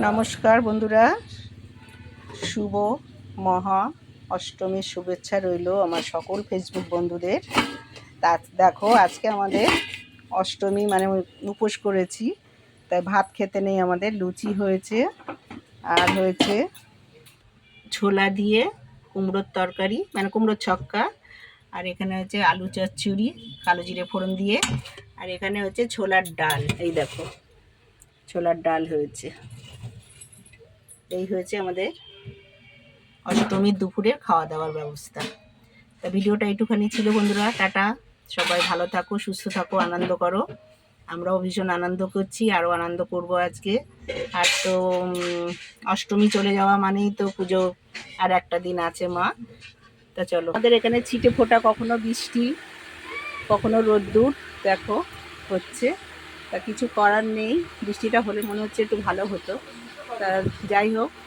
নমস্কার বন্ধুরা। শুভ মহা, অষ্টমীর শুভেচ্ছা রইল আমার সকল ফেসবুক বন্ধুদের। তা দেখো, আজকে আমাদের অষ্টমী মানে উপোস করেছি, তাই ভাত খেতে নেই আমাদের, লুচি হয়েছে, আর হয়েছে ছোলা দিয়ে কুমড়োর তরকারি মানে কুমড়োর ছক্কা, আর এখানে হচ্ছে আলু চচ্চড়ি, কালো জিরে ফোড়ন দিয়ে, আর এখানে হচ্ছে ছোলার ডাল, এই দেখো, ছোলার ডাল হয়েছে। এই হয়েছে আমাদের অষ্টমীর দুপুরের খাওয়া দাওয়ার ব্যবস্থা। তা ভিডিওটা একটুখানি ছিল বন্ধুরা টাটা। সবাই ভালো থাকো সুস্থ থাকো আনন্দ করো। আমরাও ভীষণ আনন্দ করছি আরও আনন্দ করব আজকে। আর তো অষ্টমী চলে যাওয়া মানেই তো পুজো আর একটা দিন আছে মা। তা চলো। আমাদের এখানে ছিটে ফোটা কখনো বৃষ্টি কখনো রোদ্দুর দেখো হচ্ছে। তা কিছু করার নেই বৃষ্টিটা হলে মনে হচ্ছে একটু ভালো হতো। তা যাই হোক।